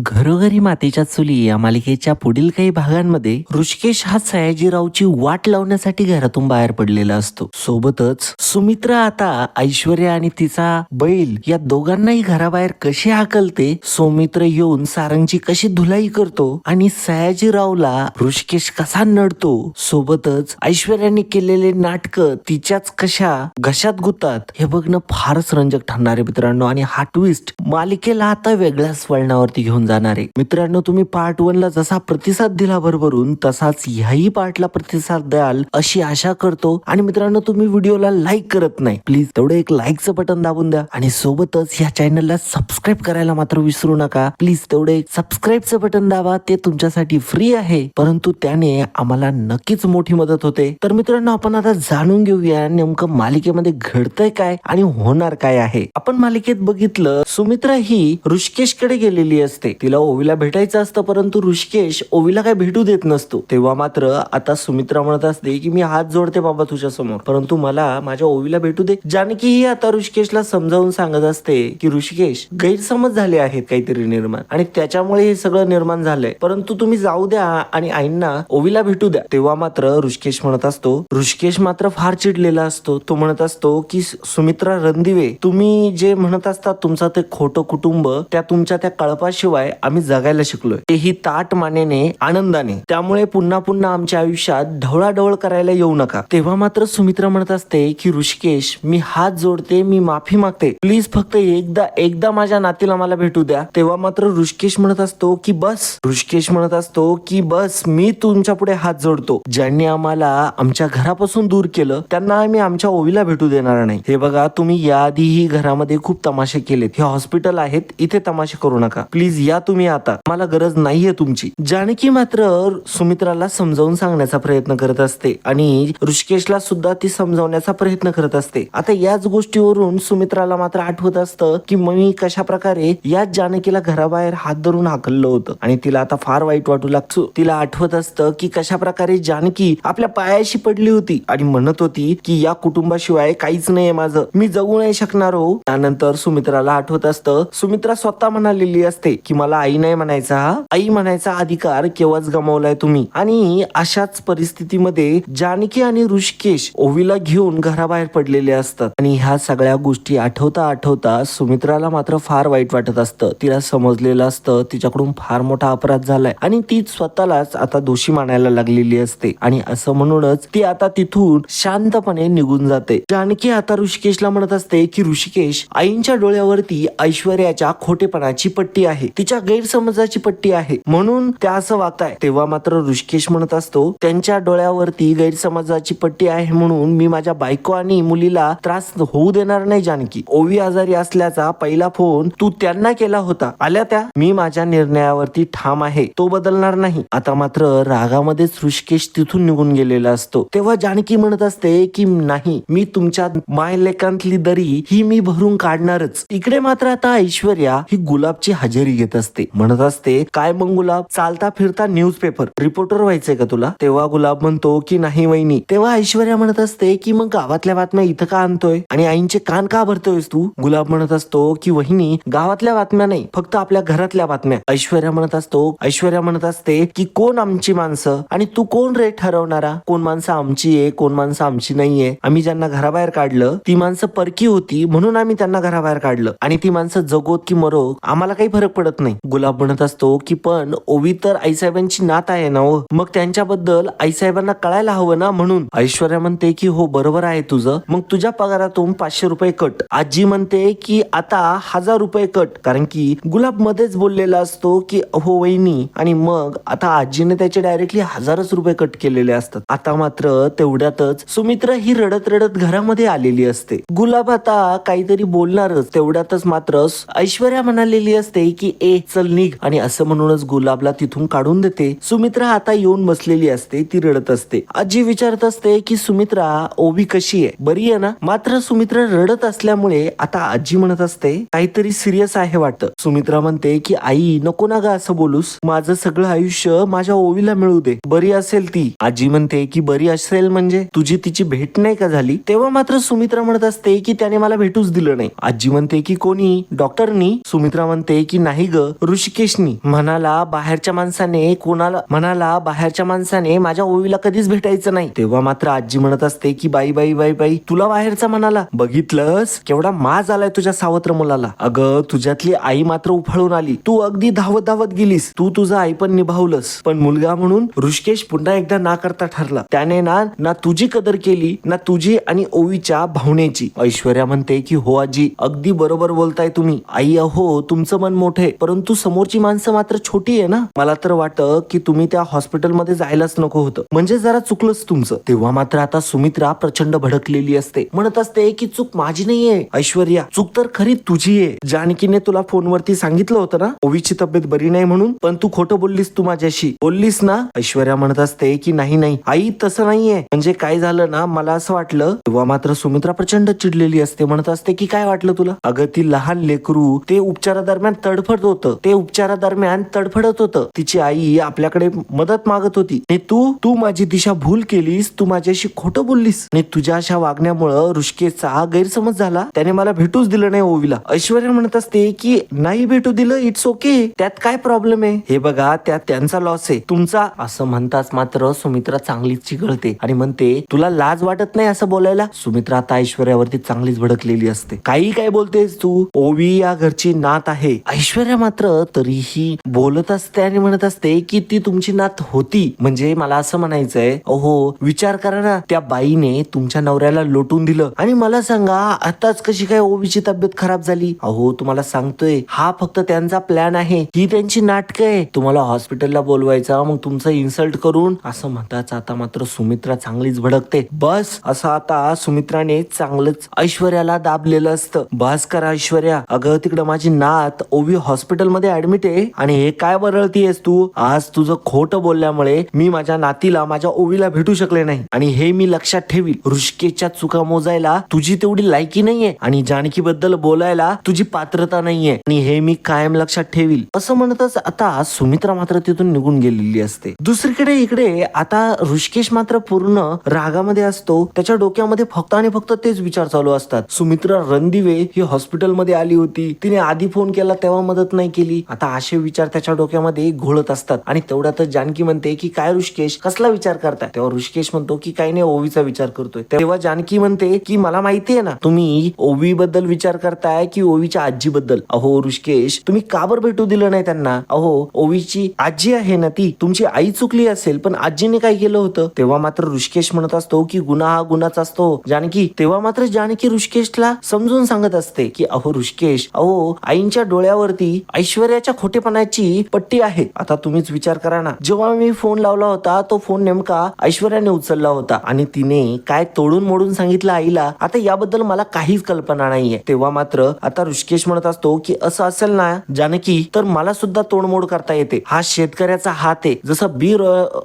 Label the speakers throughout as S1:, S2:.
S1: घरोघरी मातीच्या चुली या मालिकेच्या पुढील काही भागांमध्ये ऋषिकेश हा सयाजीरावची वाट लावण्यासाठी घरातून बाहेर पडलेला असतो. सोबतच सुमित्रा आता ऐश्वर्या आणि तिचा बैल या दोघांनाही घराबाहेर कशी हाकलते सौमित्र येऊन सारंगची कशी धुलाई करतो आणि सयाजीरावला ऋषिकेश कसा नडतो सोबतच ऐश्वर्याने केलेले नाटक तिच्याच कशा घशात गुतात हे बघणं फारच रंजक ठरणार आहे मित्रांनो. आणि हा ट्विस्ट मालिकेला आता वेगळ्याच वळणावरती घेऊन जाणार आहे. मित्रांनो तुम्ही पार्ट वन ला जसा प्रतिसाद दिला भरभरून तसाच ह्याही पार्टला प्रतिसाद द्याल अशी आशा करतो. आणि मित्रांनो तुम्ही व्हिडिओला लाईक करत नाही. प्लीज तेवढं एक लाईकचं बटन दाबून द्या. आणि सोबतच या चॅनलला सबस्क्राईब करायला मात्र विसरू नका. प्लीज तेवढे सबस्क्राईबचं बटन दाबा. ते तुमच्यासाठी फ्री आहे. परंतु त्याने आम्हाला नक्कीच मोठी मदत होते. तर मित्रांनो आपण आता जाणून घेऊया नेमकं मालिकेमध्ये घडतंय काय आणि होणार काय आहे. आपण मालिकेत बघितलं सुमित्रा ही ऋषिकेशकडे गेलेली असते. तिला ओवीला भेटायचं असतं परंतु ऋषिकेश ओवीला काय भेटू देत नसतो. तेव्हा मात्र आता सुमित्रा म्हणत असते की मी हात जोडते बाबा तुझ्या समोर. परंतु मला माझ्या ओवीला भेटू दे. जानकी ही आता ऋषिकेशला समजावून सांगत असते की ऋषिकेश गैरसमज झाले आहेत काहीतरी निर्माण. आणि त्याच्यामुळे हे सगळं निर्माण झालंय. परंतु तुम्ही जाऊ द्या आणि आईंना ओवीला भेटू द्या. तेव्हा मात्र ऋषिकेश म्हणत असतो ऋषिकेश मात्र फार चिडलेला असतो. तो म्हणत असतो की सुमित्रा रणदिवे तुम्ही जे म्हणत असतात तुमचं ते खोटं कुटुंब त्या तुमच्या त्या कळपाशिवाय आम्ही जगायला शिकलोय. तेही ताट मानेने आनंदाने. त्यामुळे पुन्हा पुन्हा आमच्या आयुष्यात ढवळाढवळ करायला येऊ नका. तेव्हा मात्र सुमित्रा म्हणत असते की ऋषिकेश मी हात जोडते मी माफी मागते. प्लीज फक्त एकदा एकदा माझ्या नातीला मला भेटू द्या. तेव्हा मात्र ऋषिकेश म्हणत असतो की बस. ऋषिकेश म्हणत असतो की बस मी तुमच्यापुढे हात जोडतो. ज्यांनी आम्हाला आमच्या घरापासून दूर केलं त्यांना आम्ही आमच्या ओवीला भेटू देणार नाही. हे बघा तुम्ही याआधीही घरामध्ये खूप तमाशे केलेत. हे हॉस्पिटल आहेत इथे तमाशे करू नका. प्लीज या तुम्ही आता. मला गरज नाहीये तुमची. जानकी मात्र सुमित्राला समजावून सांगण्याचा प्रयत्न करत असते आणि ऋषिकेशला सुद्धा ती समजावण्याचा प्रयत्न करत असते. आता याच गोष्टीवरून सुमित्राला मात्र आठवत असतं की मी कशा प्रकारे याच जानकीला घराबाहेर हात धरून हाकललं होतं. आणि तिला आता फार वाईट वाटू लागतो. तिला आठवत असतं की कशा प्रकारे जानकी आपल्या पायाशी पडली होती. आणि म्हणत होती की या कुटुंबाशिवाय काहीच नाहीये माझं. मी जगू नाही शकणार हो. त्यानंतर सुमित्राला आठवत असतं. सुमित्रा स्वतः म्हणालेली असते की मला आई नाही म्हणायचा हा आई म्हणायचा अधिकार केव्हाच गमावलाय तुम्ही. आणि अशाच परिस्थितीमध्ये जानकी आणि ऋषिकेश ओवीला घेऊन घराबाहेर पडलेले असतात. आणि ह्या सगळ्या गोष्टी आठवता आठवता सुमित्राला मात्र फार वाईट वाटत असतं. तिला समजलेलं असतं तिच्याकडून फार मोठा अपराध झालाय. आणि ती स्वतःलाच आता दोषी मानायला लागलेली असते. आणि असं म्हणूनच ती आता तिथून शांतपणे निघून जाते. जानकी आता ऋषिकेशला म्हणत असते की ऋषिकेश आईंच्या डोळ्यावरती ऐश्वर्याच्या खोटेपणाची पट्टी आहे. तिच्या गैरसमजाची पट्टी आहे. म्हणून त्या असं वागताय तेव्हा मात्र ऋषिकेश म्हणत असतो त्यांच्या डोळ्यावरती गैरसमजाची पट्टी आहे म्हणून मी माझ्या बायको आणि मुलीला त्रास होऊ देणार नाही जानकी. ओवी आजारी असल्याचा पहिला फोन तू त्यांना केला होता. आल्या त्या? मी माझ्या निर्णयावरती ठाम आहे. तो बदलणार नाही. आता मात्र रागामध्येच ऋषिकेश तिथून निघून गेलेला असतो. तेव्हा जानकी म्हणत असते की नाही मी तुमच्या मायलेकांतली दरी ही मी भरून काढणारच. इकडे मात्र आता ऐश्वर्या ही गुलाबची हजेरी घेत असते म्हणत असते काय मग गुलाब? चालता फिरता न्यूज पेपर रिपोर्टर व्हायचंय का तुला? तेव्हा गुलाब म्हणतो की नाही वहिनी. तेव्हा ऐश्वर्या म्हणत असते की मग गावातल्या बातम्या इथं का आणतोय? आणि आईंचे कान का भरतोयस तू? गुलाब म्हणत असतो की वहिनी गावातल्या बातम्या नाही फक्त आपल्या घरातल्या बातम्या. ऐश्वर्या म्हणत असतो ऐश्वर्या म्हणत असते की कोण आमची माणसं? आणि तू कोण रे ठरवणारा? कोण माणसं आमची आहे कोण माणसं आमची नाहीये? आम्ही ज्यांना घराबाहेर काढलं ती माणसं परकी होती म्हणून आम्ही त्यांना घराबाहेर काढलं. आणि ती माणसं जगोत की मरो आम्हाला काही फरक पडत नाही. गुलाब म्हणत असतो की पण ओवी तर आईसाहेबांची नात आहे ना हो. मग त्यांच्याबद्दल आईसाहेबांना कळायला हवं ना म्हणून. ऐश्वर्या म्हणते की हो बरोबर आहे तुझं. मग तुझ्या पगारातून पाचशे रुपये कट. आजी म्हणते की आता हजार रुपये कट. कारण की गुलाब मध्येच बोललेला असतो की हो वहिनी. आणि मग आता आजीने त्याचे डायरेक्टली हजारच रुपये कट केलेले असतात. आता मात्र तेवढ्यातच सुमित्र ही रडत रडत घरामध्ये आलेली असते. गुलाब आता काहीतरी बोलणारच. तेवढ्यातच मात्र ऐश्वर्या म्हणालेली असते की ए चल निघ. आणि असं म्हणूनच गुलाबला तिथून काढून देते. सुमित्रा आता येऊन बसलेली असते ती रडत असते. आजी विचारत असते की सुमित्रा ओवी कशी आहे? बरी आहे ना. मात्र सुमित्रा रडत असल्यामुळे आता आजी म्हणत असते काहीतरी सिरियस आहे वाटतं. सुमित्रा म्हणते की आई नको ना ग असं बोलूस. माझं सगळं आयुष्य माझ्या ओवीला मिळू दे. बरी असेल ती. आजी म्हणते की बरी असेल म्हणजे? तुझी तिची भेट नाही का झाली? तेव्हा मात्र सुमित्रा म्हणत असते की त्याने मला भेटूच दिलं नाही. आजी म्हणते की कोणी? डॉक्टरनी? सुमित्रा म्हणते की नाही ग. ऋषिकेशनी म्हणाला बाहेरच्या माणसाने कोणाला म्हणाला बाहेरच्या माणसाने माझ्या ओवीला कधीच भेटायचं नाही. तेव्हा मात्र आजी म्हणत असते की बाई बाई बाई बाई तुला बाहेरचा म्हणाला. बघितलंस? केवढा माज आलाय तुझ्या सावत्र मुलाला. अगं तुझ्यातली आई मात्र उफाळून आली. तू अगदी धावत धावत गेलीस. तू तुझं आई पण निभावलंस. पण मुलगा म्हणून ऋषिकेश पुन्हा एकदा ना करता ठरला. त्याने ना ना तुझी कदर केली ना तुझी आणि ओवीच्या भावनेची. ऐश्वर्या म्हणते की हो आजी अगदी बरोबर बोलताय तुम्ही. आई अहो तुमचं मन मोठे. परंतु समोरची माणसं मात्र छोटी आहे ना. मला तर वाटतं की तुम्ही त्या हॉस्पिटलमध्ये जायलाच नको होतं. म्हणजे जरा चुकलंच तुमचं. तेव्हा मात्र आता सुमित्रा प्रचंड भडकलेली असते. म्हणत असते की चूक माझी नाहीये ऐश्वर्या. चूक तर खरी तुझी आहे जानकीने तुला फोनवरती सांगितलं होतं ना? ओवीची तब्येत बरी नाही म्हणून. पण तू खोटं बोललीस तू माझ्याशी. बोललीस ना? ऐश्वर्या म्हणत असते की नाही नाही. आई तसं नाहीये. म्हणजे काय झालं ना? मला असं वाटलं. तेव्हा मात्र सुमित्रा प्रचंड चिडलेली असते. म्हणत असते की काय वाटलं तुला? अगं ती लहान लेकरू ते उपचारादरम्यान तडफडत होतं. ते उपचारादरम्यान तडफडत होतं. तिची आई आपल्याकडे मदत मागत होती. आणि तू तू माझी दिशा भूल केलीस. तू माझ्याशी खोटं बोललीस. आणि तुझ्या अशा वागण्यामुळं ऋषिकेशचा गैरसमज झाला. त्याने मला भेटूच दिलं नाही ओवीला. ऐश्वर्या म्हणत असते की नाही भेटू दिलं इट्स ओके त्यात काय प्रॉब्लेम आहे? हे बघा त्यात त्यांचा लॉस आहे. तुमचा असं म्हणताच मात्र सुमित्रा चांगलीच चिघळते आणि म्हणते तुला लाज वाटत नाही असं बोलायला? सुमित्रा आता ऐश्वर्यावरती चांगलीच भडकलेली असते. काही काय बोलतेस तू? ओवी या घरची नात आहे. ऐश्वर्या मात्र तरीही बोलत असते आणि म्हणत असते की ती तुमची नात होती. म्हणजे मला असं म्हणायचंय अहो विचार करा ना त्या बाईने तुमच्या नवऱ्याला लोटून दिलं आणि मला सांगा आताच कशी काय ओबीची तब्येत खराब झाली? अहो तुम्हाला सांगतोय हा फक्त त्यांचा प्लॅन आहे. ही त्यांची नाटक आहे. तुम्हाला हॉस्पिटलला बोलवायचा मग तुमचं इन्सल्ट करून असं म्हणताच आता मात्र सुमित्रा चांगलीच भडकते. बस असं आता सुमित्राने चांगलंच ऐश्वर्याला दाबलेलं असतं. बस करा ऐश्वर्या. अगं तिकडं माझी नात ओवी हॉस्पिटलमध्ये ऍडमिट आहे. आणि हे काय बरळतीयस तू? आज तुझं खोटं बोलल्यामुळे मी माझ्या नातीला माझ्या ओवीला भेटू शकले नाही. आणि हे मी लक्षात ठेवील ऋषिकेशच्या चुका मोजायला तुझी तेवढी लायकी नाहीये. आणि जानकी बद्दल बोलायला तुझी पात्रता नाहीये. आणि हे मी कायम लक्षात ठेवील असं म्हणतच आता सुमित्रा मात्र तिथून निघून गेलेली असते. दुसरीकडे इकडे आता ऋषिकेश मात्र पूर्ण रागामध्ये असतो. त्याच्या डोक्यामध्ये फक्त आणि फक्त तेच विचार चालू असतात. सुमित्रा रणदिवे ही हॉस्पिटलमध्ये आली होती. तिने आधी फोन केला तेव्हा मदत नाही केली. आता असे विचार त्याच्या डोक्यामध्ये घोळत असतात. आणि तेवढ्यातच जानकी म्हणते की काय ऋषिकेश? कसला विचार करताय? तेव्हा ऋषिकेश म्हणतो की काही नाही ओवीचा विचार करतोय. तेव्हा जानकी म्हणते की मला माहिती आहे ना तुम्ही ओवी बद्दल विचार करताय की ओवीच्या आजी बद्दल अहो ऋषिकेश तुम्ही का बर भेटू दिलं नाही त्यांना? अहो ओवीची आजी आहे ना ती. तुमची आई चुकली असेल पण आजीने काय केलं होतं? तेव्हा मात्र ऋषिकेश म्हणत असतो की गुन्हा हा गुन्हाच असतो. जानकी तेव्हा मात्र जानकी ऋषिकेशला समजून सांगत असते की अहो ऋषिकेश अहो आईंच्या डोळ्यावरती आई ऐश्वर्याच्या खोटेपणाची पट्टी आहे. आता तुम्हीच विचार करा ना. जेव्हा मी फोन लावला होता तो फोन नेमका ऐश्वर्याने उचलला होता आणि तिने काय तोडून मोडून सांगितलं आईला आता याबद्दल मला काहीच कल्पना नाहीये. तेव्हा मात्र आता ऋषिकेश म्हणत असतो की असं असेल ना जानकी तर मला सुद्धा तोडमोड करता येते. हा शेतकऱ्याचा हात आहे. जसं बी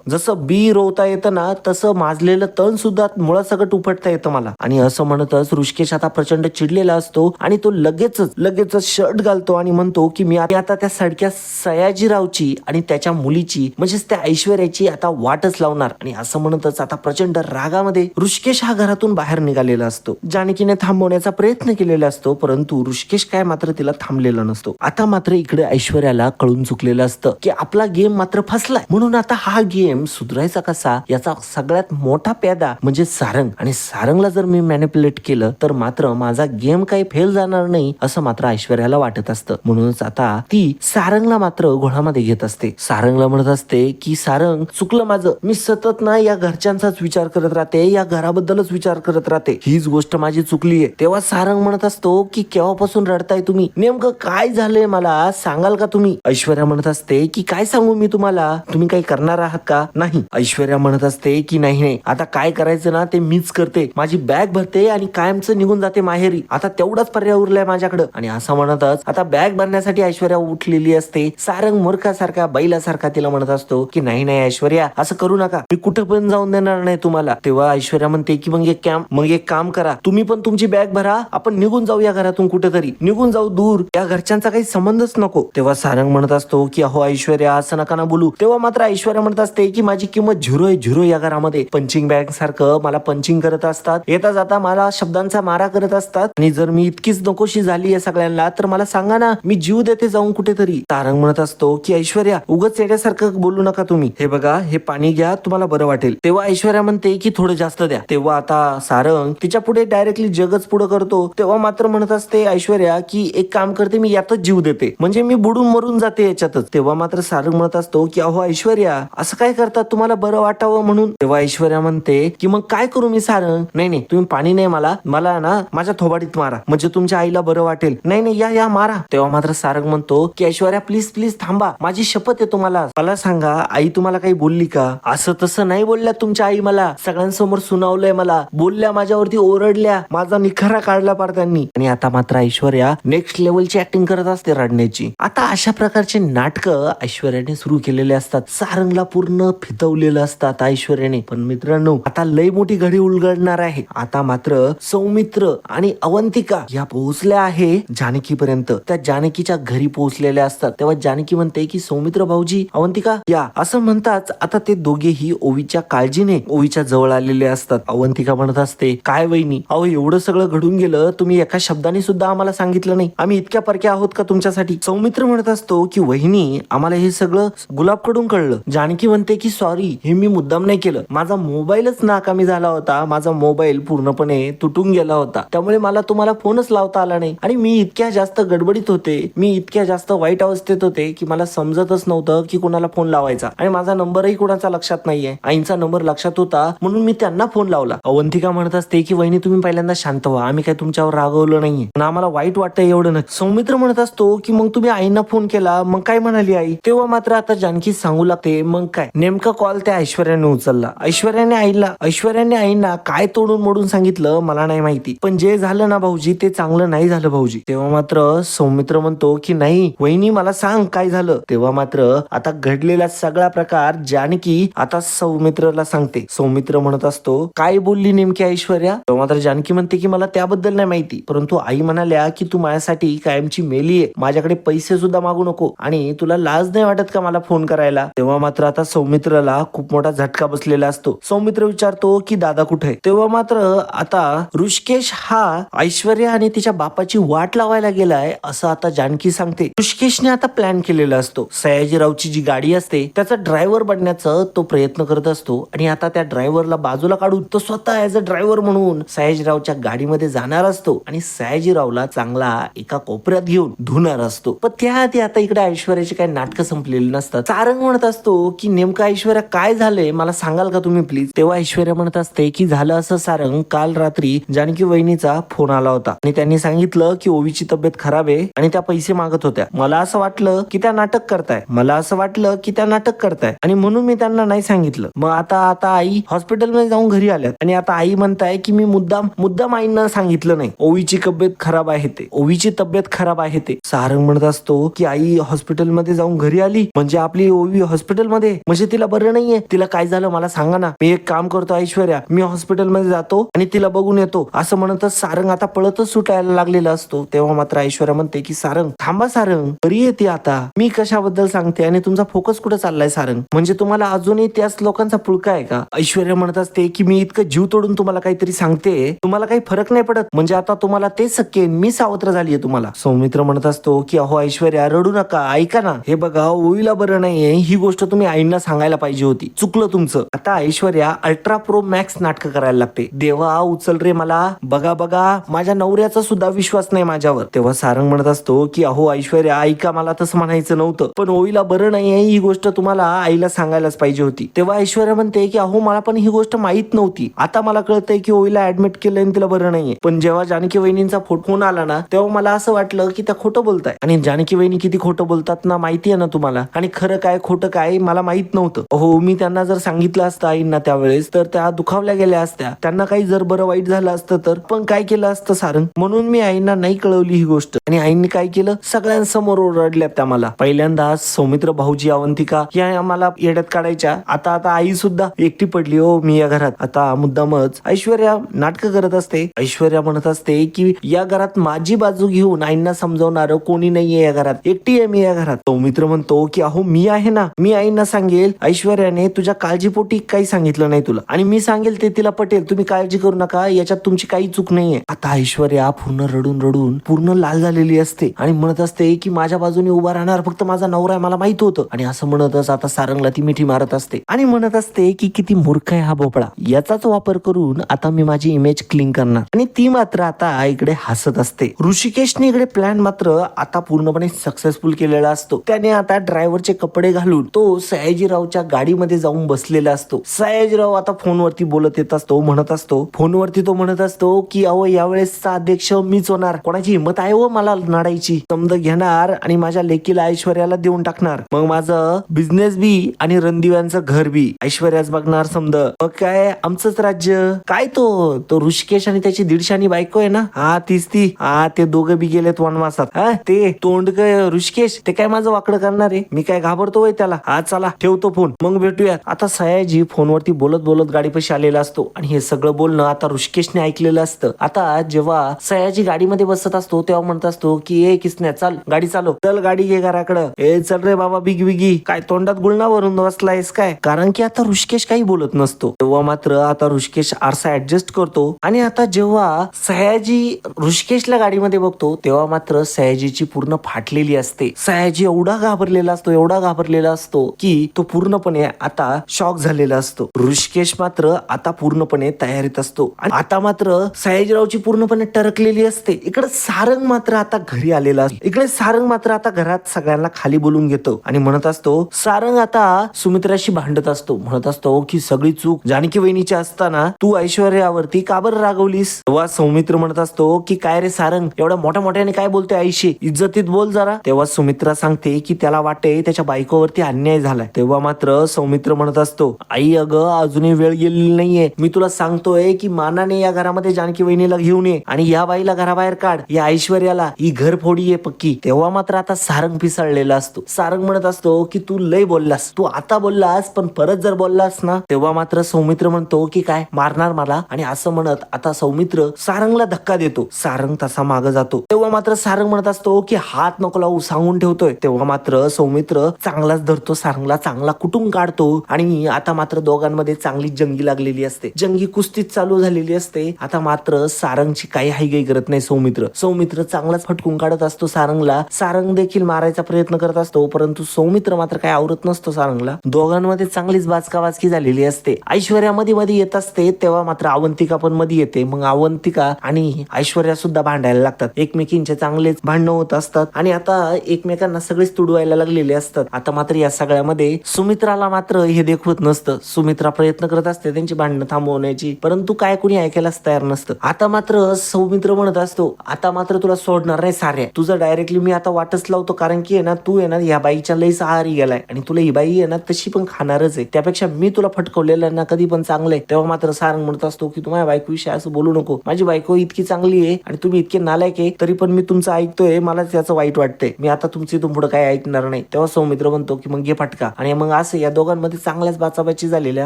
S1: जसं बी रोवता येतं ना तसं माजलेलं तण सुद्धा मुळासकट उपटता येतं मला. आणि असं म्हणतच ऋषिकेश आता प्रचंड चिडलेला असतो आणि तो लगेचच लगेचच शर्ट घालतो आणि म्हणतो की मी आता त्या सडक्या सयाजीरावची आणि त्याच्या मुलीची म्हणजेच त्या ऐश्वर्याची आता वाटच लावणार. आणि असं म्हणतच आता प्रचंड रागामध्ये ऋषिकेश हा घरातून बाहेर निघालेला असतो. जानकीने थांबवण्याचा प्रयत्न केलेला असतो परंतु ऋषिकेश काय मात्र तिला थांबलेला नसतो. आता मात्र इकडे ऐश्वर्याला कळून चुकलेलं असतं की आपला गेम मात्र फसलाय. म्हणून आता हा गेम सुधारायचा कसा? याचा सगळ्यात मोठा प्यादा म्हणजे सारंग. आणि सारंगला जर मी मॅनिप्युलेट केलं तर मात्र माझा गेम काही फेल जाणार नाही असं मात्र ऐश्वर्याला वाटत असतं. म्हणूनच आता ती सारंगला मात्र घोळामध्ये घेत असते. सारंगला म्हणत असते की सारंग चुकलं माझं. मी सतत ना या घरच्यांचाच विचार करत राहते या घराबद्दलच विचार करत राहते. हीच गोष्ट माझी चुकली आहे तेव्हा सारंग म्हणत असतो की केव्हापासून रडताय तुम्ही? नेमकं काय झालंय मला? सांगाल का तुम्ही? ऐश्वर्या म्हणत असते की काय सांगू मी तुम्हाला? तुम्ही काही करणार आहात का? नाही. ऐश्वर्या म्हणत असते की नाही नाही. आता काय करायचं ना ते मीच करते. माझी बॅग भरते आणि कायमचं निघून जाते माहेरी. आता तेवढाच पर्याय उरलाय माझ्याकडे. आणि असं म्हणतच आता बॅग भरण्यासाठी ऐश्वर्या उठलेली असते. सारंग मूर्खासारखा बैलासारखा तिला म्हणत असतो की नाही नाही ऐश्वर्या असं करू नका. मी कुठं पण जाऊन देणार नाही तुम्हाला. तेव्हा ऐश्वर्या म्हणते की मग एक कॅम्प मग एक काम करा. तुम्ही पण तुमची बॅग भरा. आपण निघून जाऊ या घरातून कुठेतरी. निघून जाऊ दूर. या घरच्यांचा काही संबंधच नको. तेव्हा सारंग म्हणत असतो की अहो ऐश्वर्या असं नका ना बोलू. तेव्हा मात्र ऐश्वर्या म्हणत असते की माझी किंमत झिरो आहे झिरो या घरामध्ये. पंचिंग बॅग सारखं मला पंचिंग करत असतात. येता जाता मला शब्दांचा मारा करत असतात. आणि जर मी इतकीच नकोशी झाली या सगळ्यांना तर मला सांगा ना मी जीव देते असते जाऊन कुठेतरी. तारंग म्हणत असतो की ऐश्वर्या उगच येण्यासारखं बोलू नका तुम्ही. हे बघा हे पाणी घ्या तुम्हाला बरं वाटेल. तेव्हा ऐश्वर्या म्हणते की थोडं जास्त द्या. तेव्हा आता सारंग तिच्या पुढे डायरेक्टली जगच पुढे करतो. तेव्हा मात्र म्हणत असते ऐश्वर्या की एक काम करते मी यातच जीव देते. म्हणजे मी बुडून मरून जाते याच्यातच. तेव्हा मात्र सारंग म्हणत असतो की अहो ऐश्वर्या असं काय करतात तुम्हाला बरं वाटावं म्हणून. तेव्हा ऐश्वर्या म्हणते की मग काय करू मी सारंग? नाही नाही तुम्ही पाणी नाही मला. मला ना माझ्या थोबाडीत मारा. म्हणजे तुमच्या आईला बरं वाटेल. नाही नाही या या मारा. तेव्हा मात्र सारंग म्हणतो की ऐश्वर्या प्लीज प्लीज थांबा. माझी शपथ आहे तुम्हाला. मला सांगा आई तुम्हाला काही बोलली का? असं तसं नाही बोलल्या तुमच्या आई मला. सगळ्यांसमोर सुनावलंय मला. बोलल्या माझ्यावरती ओरडल्या. माझा निखारा काढला पार त्यांनी. आणि आता मात्र ऐश्वर्या नेक्स्ट लेवलची ऍक्टिंग करत असते रडण्याची. आता अशा प्रकारचे नाटक ऐश्वर्याने सुरू केलेले असतात. सारंगला पूर्ण फितवलेलं असतात ऐश्वर्याने. पण मित्रांनो आता लय मोठी घडी उलगडणार आहे. आता मात्र सौमित्र आणि अवंतिका या पोहोचल्या आहे जानकी पर्यंत त्या जानकीच्या घरी पोहोचलेले असतात. तेव्हा जानकी म्हणते की सौमित्र भाऊजी अवंतिका या. असं म्हणताच आता ते दोघेही ओवीच्या काळजीने ओवीच्या जवळ आलेले असतात. अवंतिका म्हणत असते काय वहिनी अहो एवढं सगळं घडून गेलं तुम्ही एका शब्दाने सुद्धा आम्हाला सांगितलं नाही. आम्ही इतक्या परक्या आहोत का तुमच्यासाठी? सौमित्र म्हणत असतो की वहिनी आम्हाला हे सगळं गुलाबकडून कळलं. जानकी म्हणते की सॉरी हे मी मुद्दाम नाही केलं. माझा मोबाईलच नाकामी झाला होता. माझा मोबाईल पूर्णपणे तुटून गेला होता. त्यामुळे मला तुम्हाला फोनच लावता आला नाही. आणि मी इतक्या जास्त गडबडीत होते. मी इतक्या जास्त वाईट अवस्थेत होते की मला समजतच नव्हतं की कोणाला फोन लावायचा. आणि माझा नंबरही कोणाचा लक्षात नाहीये. आईंचा नंबर लक्षात होता म्हणून मी त्यांना फोन लावला. अवंतिका म्हणत असते की वहिनी तुम्ही पहिल्यांदा शांत व्हा. आम्ही काय तुमच्यावर रागवलं नाहीये. पण आम्हाला वाईट वाटतं एवढं नाही. सौमित्र म्हणत असतो की मग तुम्ही आईंना फोन केला. मग काय म्हणाली आई? तेव्हा मात्र आता जानकी सांगू लागते मग काय? नेमका कॉल त्या ऐश्वर्याने उचलला. ऐश्वर्याने आईला ऐश्वर्याने आईंना काय तोडून मोडून सांगितलं मला नाही माहिती. पण जे झालं ना भाऊजी ते चांगलं नाही झालं भाऊजी. तेव्हा मात्र सौमित्र म्हणतो की नाही नाही वहिनी मला सांग काय झालं. तेव्हा मात्र आता घडलेला सगळा प्रकार जानकी आता सौमित्रला सांगते. सौमित्र म्हणत असतो काय बोलली नेमकी ऐश्वर्या? तेव्हा मात्र जानकी म्हणते की मला त्याबद्दल नाही माहिती. परंतु आई म्हणाल्या की तू माझ्यासाठी कायमची मेली आहे. माझ्याकडे पैसे सुद्धा मागू नको आणि तुला लाज नाही वाटत का मला फोन करायला? तेव्हा मात्र आता सौमित्रला खूप मोठा झटका बसलेला असतो. सौमित्र विचारतो की दादा कुठे? आहे तेव्हा मात्र आता ऋषिकेश हा ऐश्वर्या आणि तिच्या बापाची वाट लावायला गेलाय असं आता जानकी सांगते. ऋषिकेशने आता प्लॅन केलेला असतो. सयाजीरावची जी गाडी असते त्याचा ड्रायव्हर बनण्याचा तो प्रयत्न करत असतो. आणि आता त्या ड्रायव्हरला बाजूला काढून तो स्वतः ऍज अ ड्रायव्हर म्हणून सयाजीरावच्या गाडीमध्ये जाणार असतो. आणि सयाजीरावला चांगला एका कोपऱ्यात घेऊन धुणार असतो. पण त्याआधी आता इकडे ऐश्वर्याची काही नाटकं संपलेली नसतात. सारंग म्हणत असतो की नेमकं ऐश्वर्या काय झालंय? मला सांगाल का तुम्ही प्लीज तेव्हा ऐश्वर्या म्हणत असते की झालं असं सारंग. काल रात्री जानकी वहिनीचा फोन आला होता. आणि त्यांनी सांगितलं की ओवीची तब्येत खराब आहे आणि त्या पैसे मागत होत्या मला असं वाटलं की त्या नाटक करताय. मला असं वाटलं की त्या नाटक करताय. आणि म्हणून मी त्यांना नाही सांगितलं. मग आता आता आई हॉस्पिटलमध्ये जाऊन घरी आल्यात. आणि आता आई म्हणताय की मी मुद्दाम मुद्दाम आईंना सांगितलं नाही. ओवीची तब्येत खराब आहे ते. ओवीची तब्येत खराब आहे ते. सारंग म्हणत असतो की आई हॉस्पिटलमध्ये जाऊन घरी आली. म्हणजे आपली ओवी हॉस्पिटलमध्ये. म्हणजे तिला बरं नाहीये. तिला काय झालं मला सांगा ना. मी एक काम करतो ऐश्वर्या. मी हॉस्पिटलमध्ये जातो आणि तिला बघून येतो. असं म्हणतच सारंग आता पळतच सुटायला लागलेला असतो. तेव्हा मात्र ऐश्वर्या म्हणते की सारंग थांबा सारंग? बरी येते आता. मी कशाबद्दल सांगते आणि तुमचा फोकस कुठे चाललाय सारंग? म्हणजे तुम्हाला अजूनही त्याच लोकांचा पुळका आहे का? ऐश्वर्या म्हणत असते की मी इतकं जीव तोडून तुम्हाला काहीतरी सांगते. तुम्हाला काही फरक नाही पडत. म्हणजे आता तुम्हाला ते शक्य मी सावत्र झालीये तुम्हाला. सौमित्र म्हणत असतो की अहो ऐश्वर्या रडू नका. ऐका ना. हे बघा ओईला बरं नाहीये. ही गोष्ट तुम्ही आईंना सांगायला पाहिजे होती. चुकलं तुमचं. आता ऐश्वर्या अल्ट्रा प्रो मॅक्स नाटक करायला लागते. देवा उचल रे मला. बघा बघा. माझ्या नवऱ्याचा सुद्धा विश्वास नाही माझ्यावर. तेव्हा सारंग म्हणत असतो की अहो ऐश्वर्या ऐका मला तसं म्हणायचं नव्हतं. पण ओईला बरं नाहीये ही गोष्ट तुम्हाला आईला सांगायलाच पाहिजे होती. तेव्हा ऐश्वर्या म्हणते की अहो मला पण ही गोष्ट माहीत नव्हती. आता मला कळतंय की ओईला ऍडमिट केलंय आणि तिला बरं नाहीये. पण जेव्हा जानकी वहिनींचा फोन आला ना तेव्हा मला असं वाटलं की त्या खोटं बोलताय. आणि जानकी वहिनी किती खोटं बोलतात ना माहिती आहे ना तुम्हाला. आणि खरं काय खोटं काय मला माहीत नव्हतं. हो मी त्यांना जर सांगितलं असतं आईंना त्यावेळेस तर त्या दुखावल्या गेल्या असत्या. त्यांना काही जर बरं वाईट झालं असतं तर पण काय केलं असतं सारंग म्हणून मी आईंना नाही कळवली ही गोष्ट. आणि आईंनी काय केलं? सगळ्यांसमोर ओरडल्यात त्या पहिल्यांदा सौमित्र भाऊजी अवंतिका या आम्हाला येड्यात काढायच्या. आता आता आई सुद्धा एकटी पडली हो मी या घरात. आता मुद्दामच ऐश्वर्या नाटक करत असते. ऐश्वर्या म्हणत असते की या घरात माझी बाजू घेऊन आईंना समजवणार कोणी नाहीये या घरात. एकटी आहे मी या घरात. सौमित्र म्हणतो की अहो मी आहे ना. मी आईंना सांगेल. ऐश्वर्याने तुझ्या काळजीपोटी काही सांगितलं नाही तुला. आणि मी सांगेल ते तिला पटेल. तुम्ही काळजी करू नका. याच्यात तुमची काही चूक नाहीये. आता ऐश्वर्या पूर्ण रडून रडून पूर्ण लाल झालेली असते आणि म्हणत असते असते की माझ्या बाजूने उभा राहणार फक्त माझा नवरा आहे मला माहीत होतं. आणि असं म्हणतच आता सारंगला ती मिठी मारत असते. आणि म्हणत असते की किती मूर्ख आहे हा भोपळा. याचाच वापर करून आता मी माझी इमेज क्लीन करणार. आणि ती मात्र आता इकडे हसत असते. ऋषिकेशने इकडे प्लॅन मात्र आता पूर्णपणे सक्सेसफुल केलेला असतो. त्याने आता ड्रायव्हरचे कपडे घालून तो सयाजीरावच्या गाडीमध्ये जाऊन बसलेला असतो. सयाजीराव आता फोनवरती बोलत येत असतो म्हणत असतो. फोनवरती तो म्हणत असतो की अहो यावेळेसचा अध्यक्ष मीच होणार. कोणाची हिंमत आहे व मला नाडायची समजा घेणार आणि माझ्या लेकीला ऐश्वर्याला देऊन टाकणार. मग माझं बिझनेस बी आणि रणदिव्यांचं घर बी. ऐश्वर्याच बघणार समज मग काय आमचंच राज्य. काय तो? तो ऋषिकेश आणि त्याची दीडशानी बायको आहे ना? हा तीच ती. हा ते दोघं बी गेलेत वनवासात. हा ते तोंड काय ऋषिकेश ते काय माझं वाकडं करणार आहे? मी काय घाबरतो वय त्याला? हा चला ठेवतो फोन मग भेटूयात. आता सयाजी फोनवरती बोलत बोलत गाडीपाशी आलेला असतो. आणि हे सगळं बोलणं आता ऋषिकेशने ऐकलेलं असतं. आता जेव्हा सयाजी गाडीमध्ये बसत असतो तेव्हा म्हणत असतो की ए किसण्या चाल. गाडी चालव. चल गाडी घे घराकडं. ए चल रे बाबा बिग बिगी. काय तोंडात गुळणा भरून बसलायस काय? कारण की आता ऋषिकेश काही बोलत नसतो. तेव्हा मात्र आता ऋषिकेश आरसा ऍडजस्ट करतो. आणि आता जेव्हा सयाजी ऋषिकेशला गाडीमध्ये बघतो तेव्हा मात्र सयाजीची पूर्ण फाटलेली असते. सयाजी एवढा घाबरलेला असतो एवढा घाबरलेला असतो की तो पूर्णपणे आता शॉक झालेला असतो. ऋषिकेश मात्र आता पूर्णपणे तयारीत असतो. आणि आता मात्र सयाजीरावची पूर्णपणे टरकलेली असते. इकडे सारंग मात्र आता घरी आलेला असतो. इकडे सारंग मात्र आता घरात सगळ्यांना खाली बोलून घेतो आणि म्हणत असतो सारंग आता सुमित्राशी भांडत असतो. म्हणत असतो की सगळी चूक जानकी वहिनीची असताना तू ऐश्वर्यावरती का बरं रागवलीस? तेव्हा सौमित्र म्हणत असतो की काय रे सारंग एवढ्या मोठ्या मोठ्याने काय बोलतोय आईशी? इज्जतीत बोल जरा. तेव्हा सुमित्रा सांगते की त्याला वाटे त्याच्या बायकोवरती अन्याय झालाय. तेव्हा मात्र सौमित्र म्हणत असतो आई अगं अजूनही वेळ गेलेली नाहीये. मी तुला सांगतोय की मानाने या घरामध्ये जानकी वहिनीला घेऊन ये आणि या बाईला घराबाहेर काढ. या ऐश्वर्याला ही घर फोडी आहे पक्की. की तेव्हा मात्र आता सारंग पिसाळलेला असतो. सारंग म्हणत असतो की तू लय बोललास. तू आता बोललास पण परत जर बोललास ना तेव्हा मात्र सौमित्र म्हणतो की काय मारणार मला. आणि असं म्हणत आता सौमित्र सारंगला धक्का देतो. सारंग तसा माग जातो. तेव्हा मात्र सारंग म्हणत असतो की हात नको लावू सांगून ठेवतोय. तेव्हा मात्र सौमित्र चांगलाच धरतो. सारंगला चांगला कुटुंब काढतो. आणि आता मात्र दोघांमध्ये चांगली जंगी लागलेली असते. जंगी कुस्तीत चालू झालेली असते. आता मात्र सारंगची काही हायगाई करत नाही सौमित्र. सौमित्र चांगलाच फटकून काढत असतो सारंग सारंगला. सारंग देखील मारायचा प्रयत्न करत असतो परंतु सौमित्र मात्र काय आवरत नसतो सारंगला. दोघांमध्ये चांगलीच बाचकाबाचकी झालेली असते. ऐश्वर्या मध्ये मध्ये येत असते तेव्हा मात्र अवंतिका पण मध्ये येते. मग अवंतिका आणि ऐश्वर्या सुद्धा भांडायला लागतात. एकमेकींचे चांगलेच भांडणं होत असतात आणि आता एकमेकांना सगळेच तुडवायला लागलेले असतात. आता मात्र या सगळ्यामध्ये सुमित्राला मात्र हे देखवत नसतं. सुमित्रा प्रयत्न करत असते त्यांची भांडणं थांबवण्याची परंतु काय कुणी ऐकायलाच तयार नसतं. आता मात्र सौमित्र म्हणत असतो आता मात्र तुला सोडणार नाही साऱ्या. तुझं डायरेक्टली मी आता वाटच लावतो कारण की आहे ना तू आहे ना या बाईच्या लई सहारी गेलाय. आणि तुला ही बाई आहे ना तशी पण खाणारच आहे. त्यापेक्षा मी तुला फटकवलेलं आहे ना कधी पण चांगलं आहे. तेव्हा मात्र सारंग म्हणत असतो की तुम्हाला बायको विषयी असं बोलू नको. माझी बायको इतकी चांगली आहे आणि तुम्ही इतके नालायक आहे तरी पण मी तुमचं ऐकतोय मला त्याचं वाईट वाटतंय. मी आता तुमची इथून पुढे काय ऐकणार नाही. तेव्हा सौमित्र म्हणतो की मग घे फटका. आणि मग असं या दोघांमध्ये चांगल्याच बाचाबाची झालेल्या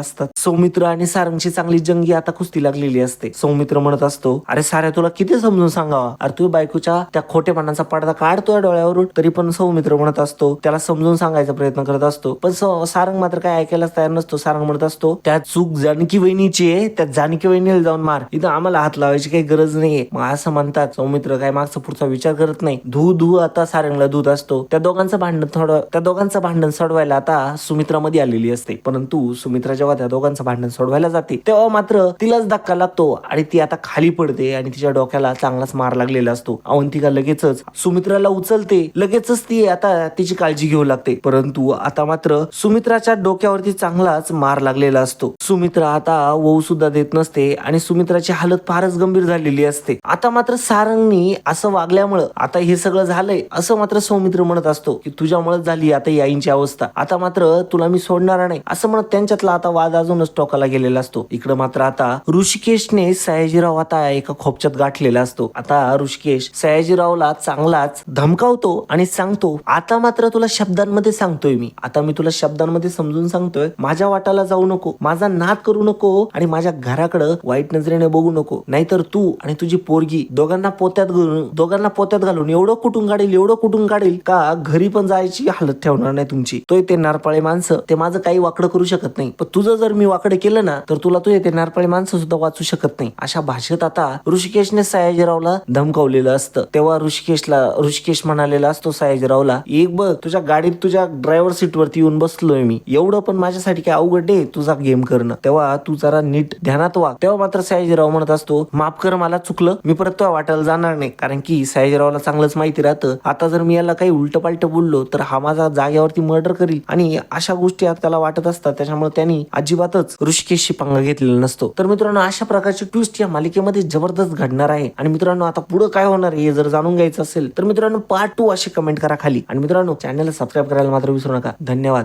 S1: असतात. सौमित्र आणि सारंगची चांगली जंगी आता कुस्ती लागलेली असते. सौमित्र म्हणत असतो अरे साऱ्या तुला किती समजून सांगावा? अरे तू बायकोच्या त्या खोटेपणाचा पडदा काढतोय डोळ्यावरून तरी पण सौमित्र म्हणत असतो. त्याला समजून सांगायचा प्रयत्न करत असतो. पण सारंग मात्र काय ऐकायलाच तयार नसतो सारंग म्हणत असतो त्या चूक जानकी वहिनीची आहे त्या जानकी वहिनीला जाऊन मार. इथं आम्हाला हात लावायची काही गरज नाहीये. मग असं म्हणतात सौमित्र काय मागचा पुढचा विचार करत नाही. धू धू आता सारंगला दूध असतो. त्या दोघांचं भांडण थोडं त्या दोघांचं भांडण सोडवायला आता सुमित्रा मध्ये आलेली असते. परंतु सुमित्रा जेव्हा त्या दोघांचं भांडण सोडवायला जाते तेव्हा मात्र तिलाच धक्का लागतो आणि ती आता खाली पडते आणि तिच्या डोक्याला चांगलाच मार लागलेला असतो. अवंतिका लगेचच सुमित्राला उचलते लगेचच ती आता तिची काळजी घेऊ लागते. परंतु आता मात्र सुमित्राच्या डोक्यावरती चांगलाच मार लागलेला असतो. सुमित्रा आता वहू सुद्धा देत नसते आणि सुमित्राची हालत फारच गंभीर झालेली असते. आता मात्र सारंगनी असं वागल्यामुळं आता हे सगळं झालंय असं मात्र सौमित्र म्हणत असतो की तुझ्यामुळेच झाली आता याईंची अवस्था. आता मात्र तुला मी सोडणार नाही असं म्हणत त्यांच्यातला आता वाद अजूनच टोकाला गेलेला असतो. इकडे मात्र आता ऋषिकेशने सयाजीराव आता एका खोपच्यात गाठलेला असतो. आता ऋषिकेश सयाजीरावला चांगलाच धमकावतो आणि सांगतो आता मात्र तुला शब्दांमध्ये सांगतोय मी. आता मी तुला शब्दांमध्ये समजून सांगतोय. माझ्या वाटाला जाऊ नको. माझा नाद करू नको आणि माझ्या घराकडं वाईट नजरेने बघू नको. नाहीतर तू आणि तुझी पोरगी दोघांना पोत्यात घालून दोघांना पोत्यात घालून एवढं कुठून काढेल एवढं कुठून काढेल का घरी पण जायची हालत ठेवणार नाही तुमची. तो ते नारपाळे माणसं. ते माझं काही वाकडं करू शकत नाही. पण तुझं जर मी वाकडं केलं ना तर तुला तू ते नारपाळे माणसं सुद्धा वाचू शकत नाही. अशा भाषेत आता ऋषिकेशने सयाजीरावला धमकावलेलं असतं. तेव्हा ऋषिकेशला ऋषिकेश ऋषिकेश म्हणालेला असतो सयाजीरावला एक बघ तुझ्या गाडीत तुझ्या ड्रायव्हर सीट वरती येऊन बसलोय मी. एवढं पण माझ्यासाठी काय अवघड आहे? तुझा गेम करणं. तेव्हा तू जरा नीट ध्यानात वा तेव्हा मात्र सयाजीराव म्हणत असतो माफ कर मला चुकलं. मी परत वाटायला जाणार नाही. कारण की सयाजीरावला चांगलंच माहिती राहतं. आता जर मी याला काही उलट पालट बोललो तर हा माझा जागेवरती मर्डर करील. आणि अशा गोष्टी आता त्याला वाटत असतात. त्याच्यामुळे त्यांनी अजिबातच ऋषिकेशशी पंगा घेतलेला नसतो. तर मित्रांनो अशा प्रकारची ट्विस्ट या मालिकेमध्ये जबरदस्त घडणार आहे. आणि मित्रांनो आता पुढे काय होणार आहे हे जर जाणून घ्यायचं असेल तर मित्रांनो पार्ट टू अशी कमेंट करा खाली. आणि मित्रांनो चॅनलला सबस्क्राईब करायला मात्र विसरू नका. धन्यवाद.